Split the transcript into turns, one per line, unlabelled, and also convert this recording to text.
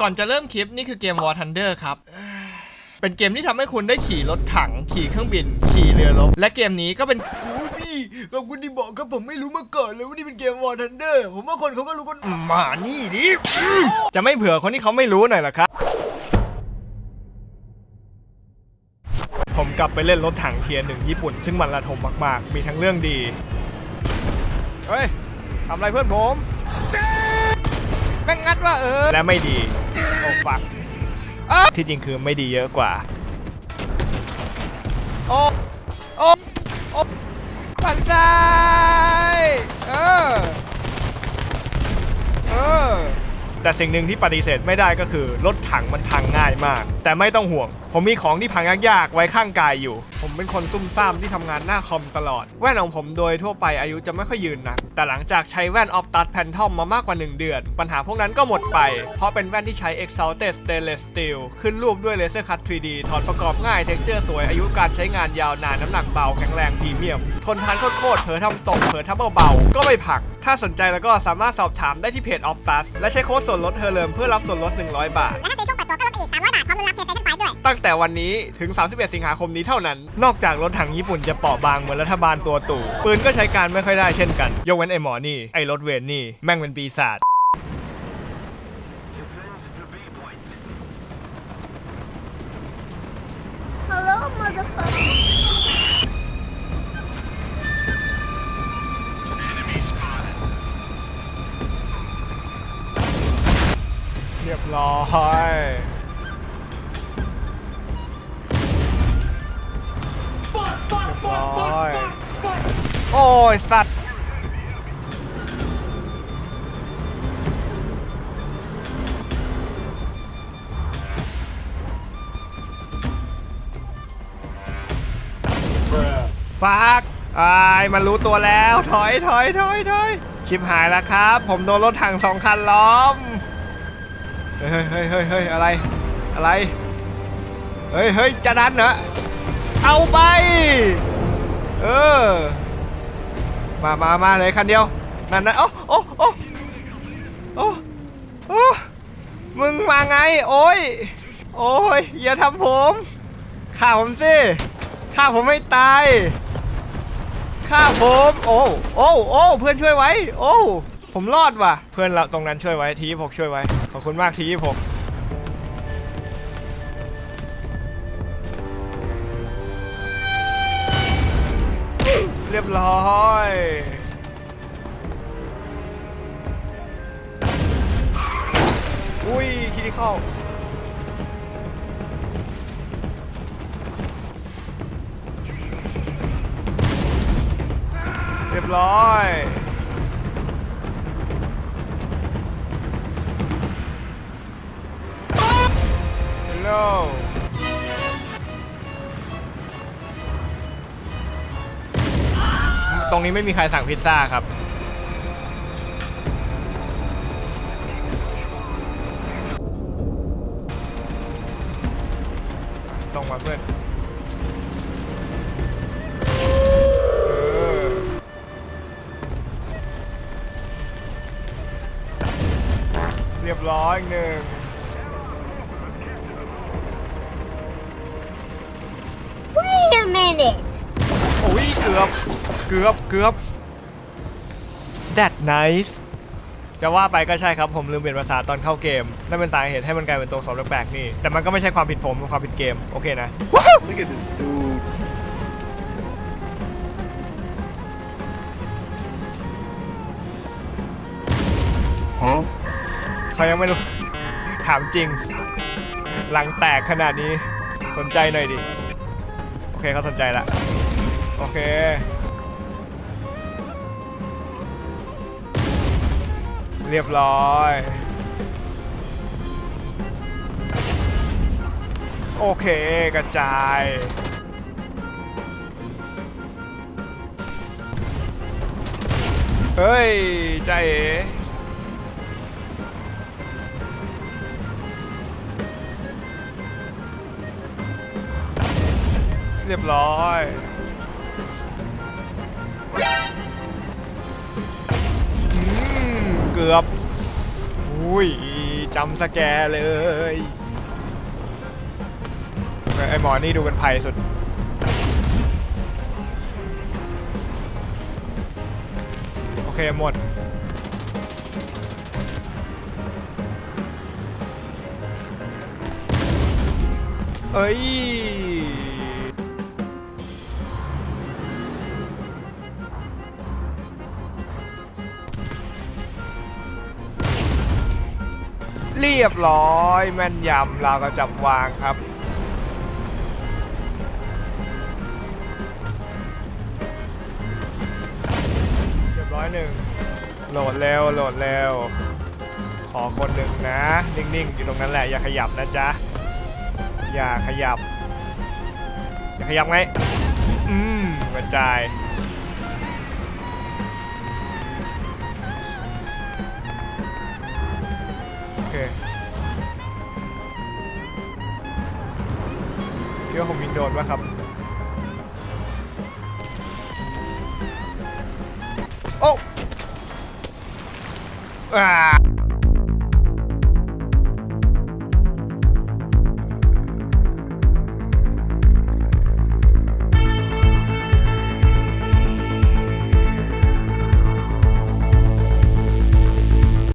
ก่อนจะเริ่มคลิปนี่คือเกม War Thunder ครับ เป็นเกมที่ทำให้คุณได้ขี่รถถัง ขี่เครื่องบิน ขี่เรือรบ และเกมนี้ก็เป็นโอ้พี่ขอบคุณที่บอกครับผมไม่รู้มาก่อนเลยว่านี่เป็นเกม War Thunder ผมว่าคนเขาก็รู้กันมานี่ดิจะไม่เผื่อคนที่เขาไม่รู้หน่อยหรอครับ ผมกลับไปเล่นรถถังเทียร์หนึ่งญี่ปุ่น ซึ่งมันระทมมาก ๆ มีทั้งเรื่องดี เฮ้ยทำอะไรเพื่อนผมแม่งงัดว่าเออ และไม่ดี ฟักที่จริงคือไม่ดีเยอะกว่า โอ้ โอ้ โอ้ปันซ้า แต่สิ่งหนึ่งที่ปฏิเสธไม่ได้ก็คือ รถถังมันพังง่ายมาก แต่ไม่ต้องห่วง ผมมีของที่พังยากๆไว้ข้างกายอยู่ ผมเป็นคนซุ่มซ่ามที่ทำงานหน้าคอมตลอด แว่นของผมโดยทั่วไปอายุจะไม่ค่อยยืนนักแต่หลังจากใช้แว่นออฟตัดแพนทอมมามากกว่า 1 เดือน ปัญหาพวกนั้นก็หมดไป เพราะเป็นแว่นที่ใช้ Exalted Stainless Steel ขึ้นรูปด้วยเลเซอร์คัต 3D ถอดประกอบง่ายเท็กเจอร์สวยอายุการใช้งานยาวนานน้ำหนักเบาแข็งแรงพรีเมียมทนทานโคตรเผลอทำตกเผลอทำเบาๆก็ไม่ผักถ้าสนใจแล้วก็สามารถสอบถามได้ที่เพจ Optus และใช้โค้ดส่วนลดเธอเลิมเพื่อรับส่วนลด 100 บาท
และถ้าซื้อช่วงเปิดตัวก็ลดไปอีก 300 บาทพร้อมรุนรับเพย์เซชั่นไฟด้วย
ตั้งแต่วันนี้ถึง 31 สิงหาคมนี้เท่านั้น นอกจากรถถังญี่ปุ่นจะเปราะบางเหมือนรัฐบาลตัวตู่ ปืนก็ใช้การไม่ค่อยได้เช่นกัน ยกเว้นไอ้หมอนี่ ไอ้รถเวนนี่ แม่งเป็นปีศาจ
Hello motherfucker
อยเรียบร้อย โอ้ย สัตว์ ฟากอายมันรู้ตัวแล้ว ถอย ถอย ถอย ถอย ชิบหายแล้วครับ ผมโดนรถถังสองคันล้อม เฮ้ยเฮ้ยเฮ้ยเฮ้ยอะไร อะไร เฮ้ยเฮ้ยจะดันเหรอ เอาไป เออ มามามาเลยคันเดียว นั่นนะโอ้โอ้โอ้โอ้โอ้มึงมาไง โอ้ย โอ้ย อย่าทำผม ฆ่าผมสิ ฆ่าผมไม่ตาย ฆ่าผม โอ้ โอ้ โอ้ เพื่อนช่วยไว้ โอ้ ผมรอดว่ะ เพื่อนเราตรงนั้นช่วยไว้ทีพกช่วยไว้ ขอบคุณมากทีพกเรียบร้อยอุ้ยคิดที่เข้าเรียบร้อย ฮัลโหลตรงนี้ไม่มีใครสั่งพิซซ่าครับ ตรงมาเพื่อน เออ เรียบร้อยอีกหนึ่ง
Wait a minute
โอ้ยเกือบเกือบเกือบ That nice จะว่าไปก็ใช่ครับผมลืมเปลี่ยนภาษาตอนเข้าเกมนั่นเป็นสาเหตุให้มันกลายเป็นตัวสอบแปลกๆนี่ แต่มันก็ไม่ใช่ความผิดผมเป็นความผิดเกม โอเคนะ
Look at this dude.
เขายังไม่รู้ ถามจริง หลังแตกขนาดนี้สนใจหน่อยดิโอ เคเขาสนใจละโอเคเรียบร้อย โอเค กระจาย เฮ้ยใจเอ๋ เรียบร้อยเกือบ อุ้ยจำสแกเลย ไอหมอนี่ดูเป็นภัยสุด โอเค หมดเอ้ย เรียบร้อยแม่นยำเราก็จับวางครับ เรียบร้อยหนึ่งโหลดเร็วโหลดเร็วขอคนหนึ่งนะ นิ่งๆ อยู่ตรงนั้นแหละ อย่าขยับนะจ๊ะ อย่าขยับ อย่าขยับไง อืมกระจาย ว่าผมยิงโดนวะครับ โอ้อ่า